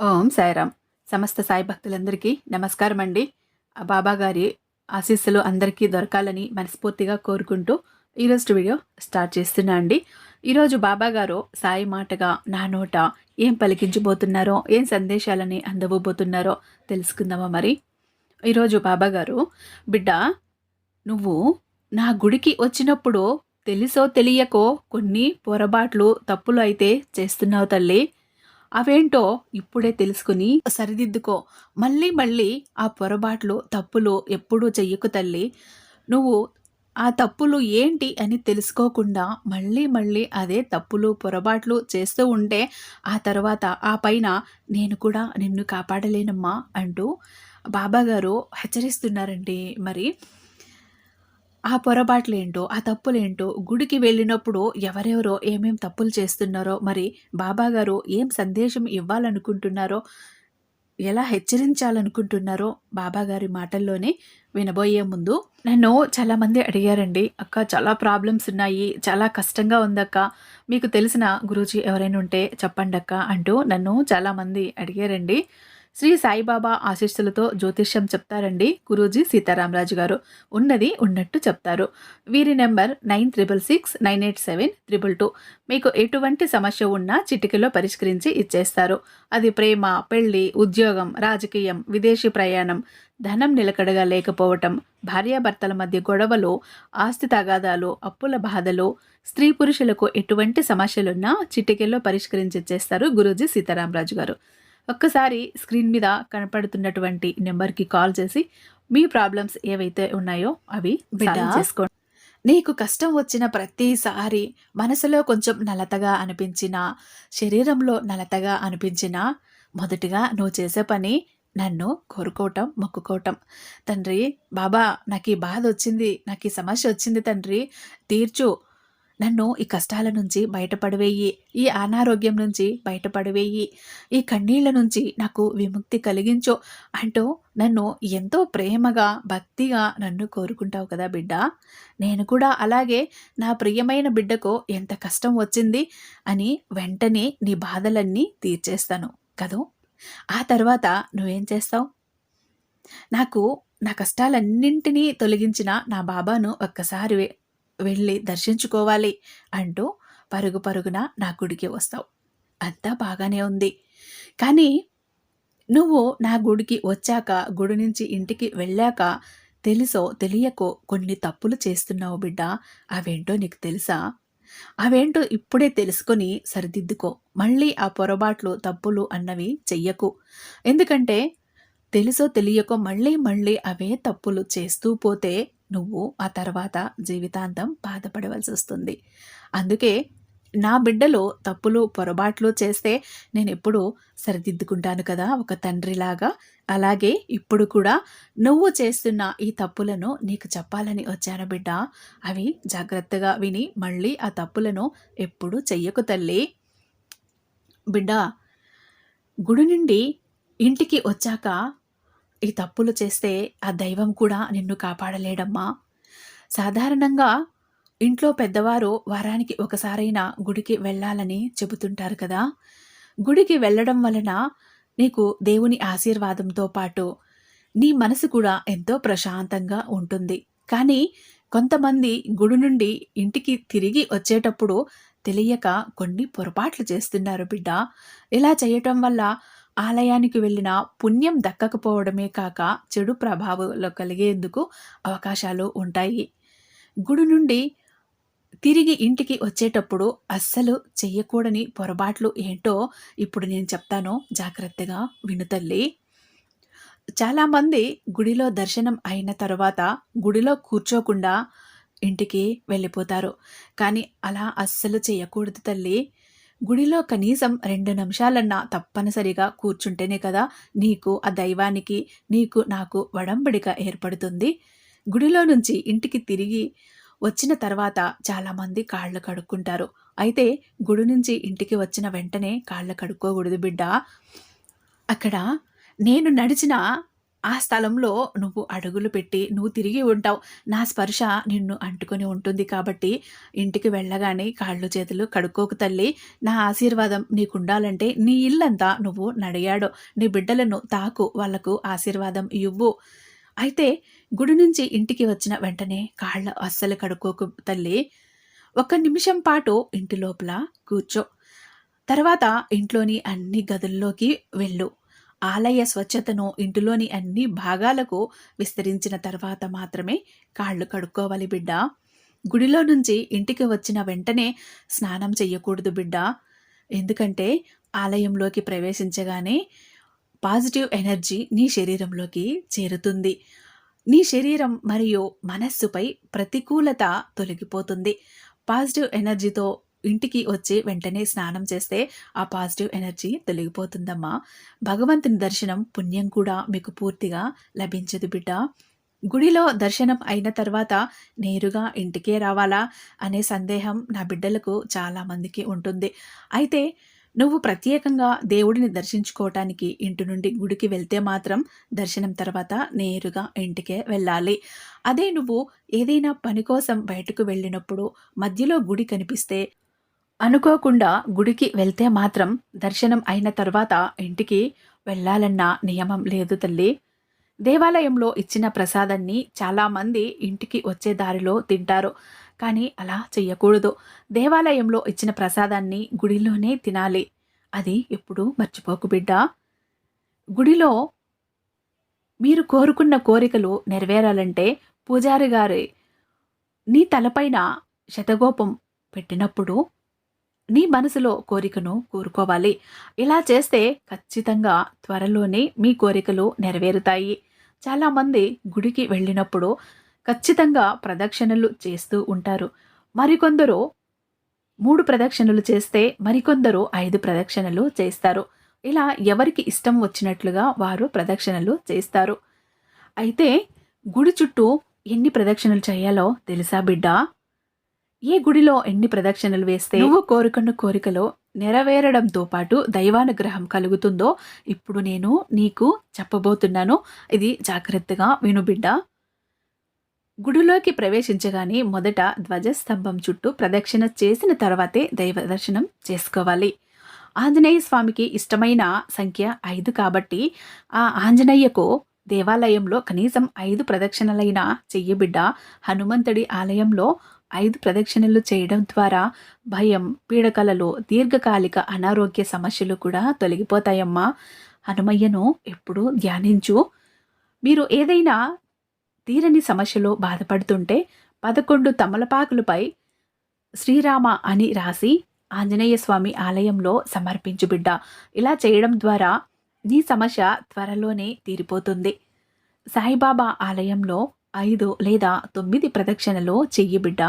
ఓం సాయిరామ్ సమస్త సాయి భక్తులందరికీ నమస్కారం అండి ఆ బాబా గారి ఆశీస్సులు అందరికీ దొరకాలని మనస్ఫూర్తిగా కోరుకుంటూ ఈరోజు వీడియో స్టార్ట్ చేస్తున్నా అండి. ఈరోజు బాబా గారు సాయి మాటగా నా నోట ఏం పలికించబోతున్నారో ఏం సందేశాలని అందబోతున్నారో తెలుసుకుందామా మరి? ఈరోజు బాబా గారు బిడ్డ నువ్వు నా గుడికి వచ్చినప్పుడు తెలుసో తెలియకో కొన్ని పొరపాట్లు తప్పులు అయితే చేస్తున్నావు తల్లి. అవేంటో ఇప్పుడే తెలుసుకుని సరిదిద్దుకో. మళ్ళీ మళ్ళీ ఆ పొరపాట్లు తప్పులు ఎప్పుడూ చెయ్యకు తల్లి. నువ్వు ఆ తప్పులు ఏంటి అని తెలుసుకోకుండా మళ్ళీ మళ్ళీ అదే తప్పులు పొరపాట్లు చేస్తూ ఉంటే ఆ తర్వాత ఆ పైన నేను కూడా నిన్ను కాపాడలేనమ్మా అంటూ బాబాగారు హెచ్చరిస్తున్నారండి మరి. ఆ పొరపాట్లేంటో ఆ తప్పులేంటో గుడికి వెళ్ళినప్పుడు ఎవరెవరో ఏమేం తప్పులు చేస్తున్నారో మరి బాబాగారు ఏం సందేశం ఇవ్వాలనుకుంటున్నారో ఎలా హెచ్చరించాలనుకుంటున్నారో బాబాగారి మాటల్లోనే వినబోయే ముందు నన్ను చాలామంది అడిగారండి. అక్క చాలా ప్రాబ్లమ్స్ ఉన్నాయి చాలా కష్టంగా ఉందక్క మీకు తెలిసిన గురూజీ ఎవరైనా ఉంటే చెప్పండి అక్క అంటూ నన్ను చాలామంది అడిగారండి. శ్రీ సాయిబాబా ఆశీస్సులతో జ్యోతిష్యం చెప్తారండి గురూజీ సీతారామరాజు గారు. ఉన్నది ఉన్నట్టు చెప్తారు. వీరి number nine triple six nine eight seven triple two. మీకు ఎటువంటి సమస్య ఉన్నా చిటికలో పరిష్కరించి ఇచ్చేస్తారు. అది ప్రేమ పెళ్ళి ఉద్యోగం రాజకీయం విదేశీ ప్రయాణం ధనం నిలకడగా లేకపోవటం భార్యాభర్తల మధ్య గొడవలు ఆస్తి తగాదాలు అప్పుల బాధలు స్త్రీ పురుషులకు ఎటువంటి సమస్యలున్నా చిటికెల్లో పరిష్కరించి ఇచ్చేస్తారు గురూజీ సీతారామరాజు గారు. ఒక్కసారి స్క్రీన్ మీద కనపడుతున్నటువంటి నెంబర్కి కాల్ చేసి మీ ప్రాబ్లమ్స్ ఏవైతే ఉన్నాయో అవి చేసుకోండి నీకు కష్టం వచ్చిన ప్రతిసారి మనసులో కొంచెం నలతగా అనిపించిన శరీరంలో నలతగా అనిపించిన మొదటిగా నువ్వు చేసే పని నన్ను కోరుకోవటం మొక్కుకోవటం. తండ్రి బాబా నాకు ఈ బాధ వచ్చింది నాకు ఈ సమస్య వచ్చింది తండ్రి తీర్చు నన్ను ఈ కష్టాల నుంచి బయటపడివేయి ఈ అనారోగ్యం నుంచి బయటపడివేయి ఈ కన్నీళ్ళ నుంచి నాకు విముక్తి కలిగించు అంటూ నన్ను ఎంతో ప్రేమగా భక్తిగా నన్ను కోరుకుంటావు కదా బిడ్డ. నేను కూడా అలాగే నా ప్రియమైన బిడ్డకు ఎంత కష్టం వచ్చింది అని వెంటనే నీ బాధలన్నీ తీర్చేస్తాను కదూ. ఆ తర్వాత నువ్వేం చేస్తావు? నాకు నా కష్టాలన్నింటినీ తొలగించిన నా బాబాను ఒక్కసారి వెళ్ళి దర్శించుకోవాలి అంటూ పరుగు పరుగున నా గుడికి వస్తావు. అంతా బాగానే ఉంది. కానీ నువ్వు నా గుడికి వచ్చాక గుడి నుంచి ఇంటికి వెళ్ళాక తెలుసో తెలియకో కొన్ని తప్పులు చేస్తున్నావు బిడ్డ. అవేంటో నీకు తెలుసా? అవేంటో ఇప్పుడే తెలుసుకొని సరిదిద్దుకో. మళ్ళీ ఆ పొరపాట్లు తప్పులు అన్నవి చెయ్యకు. ఎందుకంటే తెలుసో తెలియకో మళ్ళీ మళ్ళీ అవే తప్పులు చేస్తూ పోతే నువ్వు ఆ తర్వాత జీవితాంతం బాధపడవలసి వస్తుంది. అందుకే నా బిడ్డలో తప్పులు పొరపాట్లు చేస్తే నేను ఎప్పుడు సరిదిద్దుకుంటాను కదా ఒక తండ్రిలాగా. అలాగే ఇప్పుడు కూడా నువ్వు చేస్తున్న ఈ తప్పులను నీకు చెప్పాలని వచ్చాను బిడ్డ. అవి జాగ్రత్తగా విని మళ్ళీ ఆ తప్పులను ఎప్పుడు చెయ్యకు తల్లి. బిడ్డ గుడి నుండి ఇంటికి వచ్చాక ఈ తప్పులు చేస్తే ఆ దైవం కూడా నిన్ను కాపాడలేడమ్మా. సాధారణంగా ఇంట్లో పెద్దవారు వారానికి ఒకసారైనా గుడికి వెళ్ళాలని చెబుతుంటారు కదా. గుడికి వెళ్ళడం వలన నీకు దేవుని ఆశీర్వాదంతో పాటు నీ మనసు కూడా ఎంతో ప్రశాంతంగా ఉంటుంది. కానీ కొంతమంది గుడి నుండి ఇంటికి తిరిగి వచ్చేటప్పుడు తెలియక కొన్ని పొరపాట్లు చేస్తున్నారు బిడ్డ. ఇలా చేయటం వల్ల ఆలయానికి వెళ్ళిన పుణ్యం దక్కకపోవడమే కాక చెడు ప్రభావాలు కలిగేందుకు అవకాశాలు ఉంటాయి. గుడి నుండి తిరిగి ఇంటికి వచ్చేటప్పుడు అస్సలు చెయ్యకూడని పొరపాట్లు ఏంటో ఇప్పుడు నేను చెప్తాను. జాగ్రత్తగా వినుతల్లి చాలామంది గుడిలో దర్శనం అయిన తర్వాత గుడిలో కూర్చోకుండా ఇంటికి వెళ్ళిపోతారు. కానీ అలా అస్సలు చేయకూడదు తల్లి. గుడిలో కనీసం రెండు నిమిషాలన్నా తప్పనిసరిగా కూర్చుంటేనే కదా నీకు ఆ దైవానికి నీకు నాకు వడంబడిక ఏర్పడుతుంది. గుడిలో నుంచి ఇంటికి తిరిగి వచ్చిన తర్వాత చాలామంది కాళ్ళు కడుక్కుంటారు. అయితే గుడి నుంచి ఇంటికి వచ్చిన వెంటనే కాళ్ళు కడుక్కోకూడదు బిడ్డ. అక్కడ నేను నడిచిన ఆ స్థలంలో నువ్వు అడుగులు పెట్టి నువ్వు తిరిగి ఉంటావు. నా స్పర్శ నిన్ను అంటుకొని ఉంటుంది కాబట్టి ఇంటికి వెళ్ళగానే కాళ్ళు చేతులు కడుక్కోకు తల్లి. నా ఆశీర్వాదం నీకుండాలంటే నీ ఇల్లంతా నువ్వు నడియాడు నీ బిడ్డలను తాకు వాళ్ళకు ఆశీర్వాదం ఇవ్వు. అయితే గుడి నుంచి ఇంటికి వచ్చిన వెంటనే కాళ్ళ అస్సలు కడుక్కోకు తల్లి. ఒక నిమిషం పాటు ఇంటి లోపల కూర్చో. తర్వాత ఇంట్లోని అన్ని గదుల్లోకి వెళ్ళు. ఆలయ స్వచ్ఛతను ఇంటిలోని అన్ని భాగాలకు విస్తరించిన తర్వాత మాత్రమే కాళ్ళు కడుక్కోవాలి బిడ్డ. గుడిలో నుంచి ఇంటికి వచ్చిన వెంటనే స్నానం చెయ్యకూడదు బిడ్డ. ఎందుకంటే ఆలయంలోకి ప్రవేశించగానే పాజిటివ్ ఎనర్జీ నీ శరీరంలోకి చేరుతుంది. నీ శరీరం మరియు మనస్సుపై ప్రతికూలత తొలగిపోతుంది. పాజిటివ్ ఎనర్జీతో ఇంటికి వచ్చి వెంటనే స్నానం చేస్తే ఆ పాజిటివ్ ఎనర్జీ తొలగిపోతుందమ్మా. భగవంతుని దర్శనం పుణ్యం కూడా మీకు పూర్తిగా లభించదు బిడ్డ. గుడిలో దర్శనం అయిన తర్వాత నేరుగా ఇంటికే రావాలా అనే సందేహం నా బిడ్డలకు చాలామందికి ఉంటుంది. అయితే నువ్వు ప్రత్యేకంగా దేవుడిని దర్శించుకోవటానికి ఇంటి నుండి గుడికి వెళ్తే మాత్రం దర్శనం తర్వాత నేరుగా ఇంటికే వెళ్ళాలి. అదే నువ్వు ఏదైనా పని కోసం బయటకు వెళ్ళినప్పుడు మధ్యలో గుడి కనిపిస్తే అనుకోకుండా గుడికి వెళ్తే మాత్రం దర్శనం అయిన తర్వాత ఇంటికి వెళ్ళాలన్న నియమం లేదు తల్లి. దేవాలయంలో ఇచ్చిన ప్రసాదాన్ని చాలామంది ఇంటికి వచ్చే దారిలో తింటారు. కానీ అలా చెయ్యకూడదు. దేవాలయంలో ఇచ్చిన ప్రసాదాన్ని గుడిలోనే తినాలి. అది ఎప్పుడు మర్చిపోకు బిడ్డ. గుడిలో మీరు కోరుకున్న కోరికలు నెరవేరాలంటే పూజారి గారి నీ తలపైన శతగోపం పెట్టినప్పుడు నీ మనసులో కోరికను కోరుకోవాలి. ఇలా చేస్తే ఖచ్చితంగా త్వరలోనే మీ కోరికలు నెరవేరుతాయి. చాలామంది గుడికి వెళ్ళినప్పుడు ఖచ్చితంగా ప్రదక్షిణలు చేస్తూ ఉంటారు. మరికొందరు మూడు ప్రదక్షిణలు చేస్తే మరికొందరు ఐదు ప్రదక్షిణలు చేస్తారు. ఇలా ఎవరికి ఇష్టం వచ్చినట్లుగా వారు ప్రదక్షిణలు చేస్తారు. అయితే గుడి చుట్టూ ఎన్ని ప్రదక్షిణలు చేయాలో తెలుసా బిడ్డ? ఏ గుడిలో ఎన్ని ప్రదక్షిణలు వేస్తే నువ్వు కోరుకున్న కోరికలో నెరవేరడంతో పాటు దైవానుగ్రహం కలుగుతుందో ఇప్పుడు నేను నీకు చెప్పబోతున్నాను. ఇది జాగ్రత్తగా వినుబిడ్డ గుడిలోకి ప్రవేశించగానే మొదట ధ్వజస్తంభం చుట్టూ ప్రదక్షిణ చేసిన తర్వాతే దైవ దర్శనం చేసుకోవాలి. ఆంజనేయ స్వామికి ఇష్టమైన సంఖ్య ఐదు కాబట్టి ఆ ఆంజనేయకు దేవాలయంలో కనీసం ఐదు ప్రదక్షిణలైన చెయ్యబిడ్డ హనుమంతుడి ఆలయంలో ఐదు ప్రదక్షిణలు చేయడం ద్వారా భయం పీడకలలో దీర్ఘకాలిక అనారోగ్య సమస్యలు కూడా తొలగిపోతాయమ్మా. హనుమయ్యను ఎప్పుడు ధ్యానించు. మీరు ఏదైనా తీరని సమస్యలో బాధపడుతుంటే పదకొండు తమలపాకులపై శ్రీరామ అని రాసి ఆంజనేయ స్వామి ఆలయంలో సమర్పించు బిడ్డ. ఇలా చేయడం ద్వారా నీ సమస్య త్వరలోనే తీరిపోతుంది. సాయిబాబా ఆలయంలో ఐదు లేదా తొమ్మిది ప్రదక్షిణలు చెయ్యి బిడ్డ.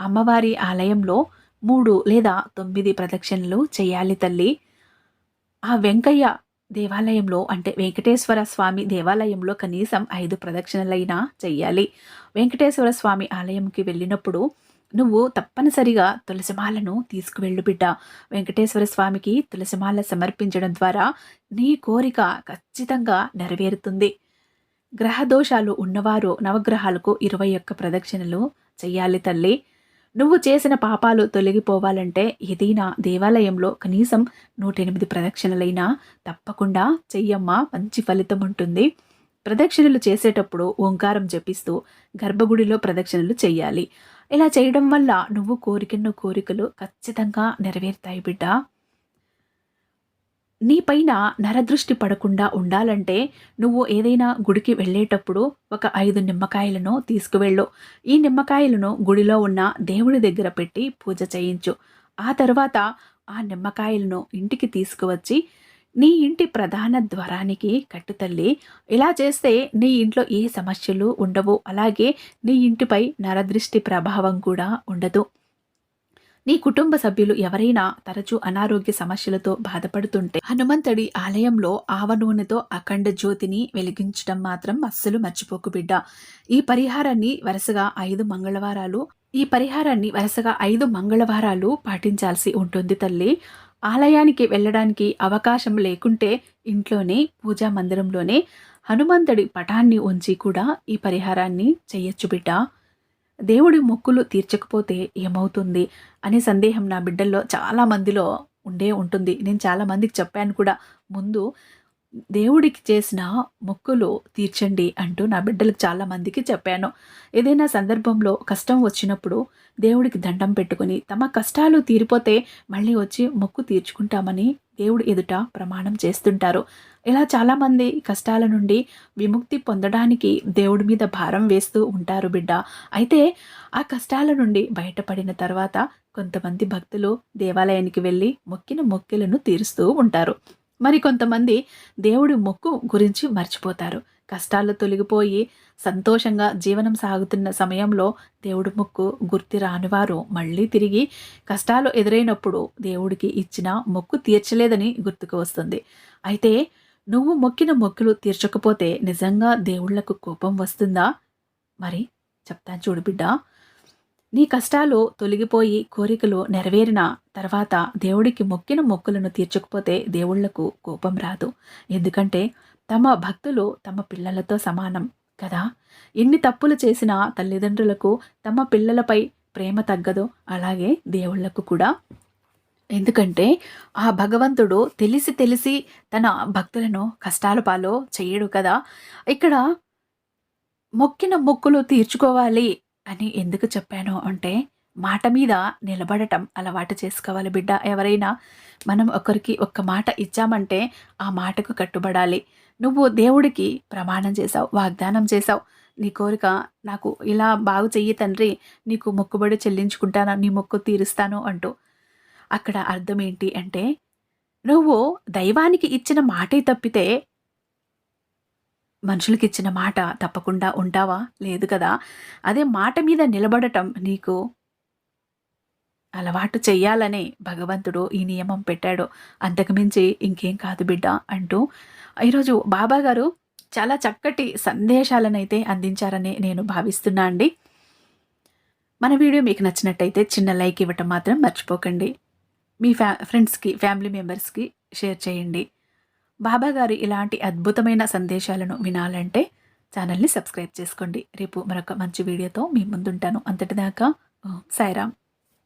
అమ్మవారి ఆలయంలో మూడు లేదా తొమ్మిది ప్రదక్షిణలు చేయాలి తల్లి. ఆ వెంకయ్య దేవాలయంలో అంటే వెంకటేశ్వర స్వామి దేవాలయంలో కనీసం ఐదు ప్రదక్షిణలైనా చెయ్యాలి. వెంకటేశ్వర స్వామి ఆలయంకి వెళ్ళినప్పుడు నువ్వు తప్పనిసరిగా తులసిమాలను తీసుకువెళ్ళు బిడ్డ. వెంకటేశ్వర స్వామికి తులసిమాల సమర్పించడం ద్వారా నీ కోరిక ఖచ్చితంగా నెరవేరుతుంది. గ్రహదోషాలు ఉన్నవారు నవగ్రహాలకు ఇరవై ఒక్క ప్రదక్షిణలు చెయ్యాలి తల్లి. నువ్వు చేసిన పాపాలు తొలగిపోవాలంటే ఏదైనా దేవాలయంలో కనీసం నూట ఎనిమిది ప్రదక్షిణలైనా తప్పకుండా చెయ్యమ్మా మంచి ఫలితం ఉంటుంది. ప్రదక్షిణలు చేసేటప్పుడు ఓంకారం జపిస్తూ గర్భగుడిలో ప్రదక్షిణలు చెయ్యాలి. ఇలా చేయడం వల్ల నువ్వు కోరికన్న కోరికలు ఖచ్చితంగా నెరవేరుతాయి బిడ్డ. నీపైన నరదృష్టి పడకుండా ఉండాలంటే నువ్వు ఏదైనా గుడికి వెళ్ళేటప్పుడు ఒక ఐదు నిమ్మకాయలను తీసుకువెళ్ళు. ఈ నిమ్మకాయలను గుడిలో ఉన్న దేవుడి దగ్గర పెట్టి పూజ చేయించు. ఆ తర్వాత ఆ నిమ్మకాయలను ఇంటికి తీసుకువచ్చి నీ ఇంటి ప్రధాన ద్వారానికి కట్టుతల్లి ఇలా చేస్తే నీ ఇంట్లో ఏ సమస్యలు ఉండవు. అలాగే నీ ఇంటిపై నరదృష్టి ప్రభావం కూడా ఉండదు. నీ కుటుంబ సభ్యులు ఎవరైనా తరచూ అనారోగ్య సమస్యలతో బాధపడుతుంటే హనుమంతుడి ఆలయంలో ఆవ నూనెతో అఖండ జ్యోతిని వెలిగించడం మాత్రం అస్సలు మర్చిపోకు బిడ్డ. ఈ పరిహారాన్ని వరుసగా ఐదు మంగళవారాలు ఈ పరిహారాన్ని వరుసగా ఐదు మంగళవారాలు పాటించాల్సి ఉంటుంది తల్లి. ఆలయానికి వెళ్ళడానికి అవకాశం లేకుంటే ఇంట్లోనే పూజా మందిరంలోనే హనుమంతుడి పటాన్ని ఉంచి కూడా ఈ పరిహారాన్ని చెయ్యొచ్చు బిడ్డ. దేవుడి మొక్కులు తీర్చకపోతే ఏమవుతుంది అనే సందేహం నా బిడ్డల్లో చాలా మందిలో ఉండే ఉంటుంది. నేను చాలా మందికి చెప్పాను కూడా ముందు దేవుడికి చేసిన మొక్కులు తీర్చండి అంటూ నా బిడ్డలకు చాలా మందికి చెప్పాను. ఏదైనా సందర్భంలో కష్టం వచ్చినప్పుడు దేవుడికి దండం పెట్టుకుని తమ కష్టాలు తీరిపోతే మళ్ళీ వచ్చి మొక్కు తీర్చుకుంటామని దేవుడు ఎదుట ప్రమాణం చేస్తుంటారు. ఇలా చాలామంది కష్టాల నుండి విముక్తి పొందడానికి దేవుడి మీద భారం వేస్తూ ఉంటారు బిడ్డ. అయితే ఆ కష్టాల నుండి బయటపడిన తర్వాత కొంతమంది భక్తులు దేవాలయానికి వెళ్ళి మొక్కిన మొక్కిలను తీరుస్తూ ఉంటారు. మరి కొంతమంది దేవుడి మొక్కు గురించి మర్చిపోతారు. కష్టాలు తొలగిపోయి సంతోషంగా జీవనం సాగుతున్న సమయంలో దేవుడి మొక్కు గుర్తి రానివారు మళ్ళీ తిరిగి కష్టాలు ఎదురైనప్పుడు దేవుడికి ఇచ్చిన మొక్కు తీర్చలేదని గుర్తుకు వస్తుంది. అయితే నువ్వు మొక్కిన మొక్కులు తీర్చకపోతే నిజంగా దేవుళ్ళకు కోపం వస్తుందా? మరి చెప్తాను చూడు బిడ్డ నీ కష్టాలు తొలగిపోయి కోరికలు నెరవేరిన తర్వాత దేవుడికి మొక్కిన మొక్కులను తీర్చకపోతే దేవుళ్ళకు కోపం రాదు. ఎందుకంటే తమ భక్తులు తమ పిల్లలతో సమానం కదా? ఎన్ని తప్పులు చేసినా తల్లిదండ్రులకు తమ పిల్లలపై ప్రేమ తగ్గదు అలాగే దేవుళ్ళకు కూడా. ఎందుకంటే ఆ భగవంతుడు తెలిసి తెలిసి తన భక్తులను కష్టాల పాలు చేయడు కదా? ఇక్కడ మొక్కిన మొక్కులు తీర్చుకోవాలి అని ఎందుకు చెప్పాను అంటే మాట మీద నిలబడటం అలవాటు చేసుకోవాలి బిడ్డ. ఎవరైనా మనం ఒకరికి ఒక్క మాట ఇచ్చామంటే ఆ మాటకు కట్టుబడాలి. నువ్వు దేవుడికి ప్రమాణం చేశావు వాగ్దానం చేశావు. నీ కోరిక నాకు ఇలా బాగు చెయ్యి తండ్రి నీకు మొక్కుబడి చెల్లించుకుంటాను నీ మొక్కు తీరుస్తాను అంటూ. అక్కడ అర్థం ఏంటి అంటే నువ్వు దైవానికి ఇచ్చిన మాటే తప్పితే మనుషులకి ఇచ్చిన మాట తప్పకుండా ఉంటావా? లేదు కదా. అదే మాట మీద నిలబడటం నీకు అలవాటు చెయ్యాలనే భగవంతుడు ఈ నియమం పెట్టాడు. అంతకుమించి ఇంకేం కాదు బిడ్డ అంటూ ఈరోజు బాబా గారు చాలా చక్కటి సందేశాలనైతే అందించారని నేను భావిస్తున్నా అండి. మన వీడియో మీకు నచ్చినట్టయితే చిన్న లైక్ ఇవ్వటం మాత్రం మర్చిపోకండి. మీ ఫ్యా ఫ్రెండ్స్కి ఫ్యామిలీ మెంబర్స్కి షేర్ చేయండి. బాబా గారి ఇలాంటి అద్భుతమైన సందేశాలను వినాలంటే ఛానల్ని సబ్స్క్రైబ్ చేసుకోండి. రేపు మరొక మంచి వీడియోతో మీ ముందుంటాను. అంతటిదాకా సాయిరామ్.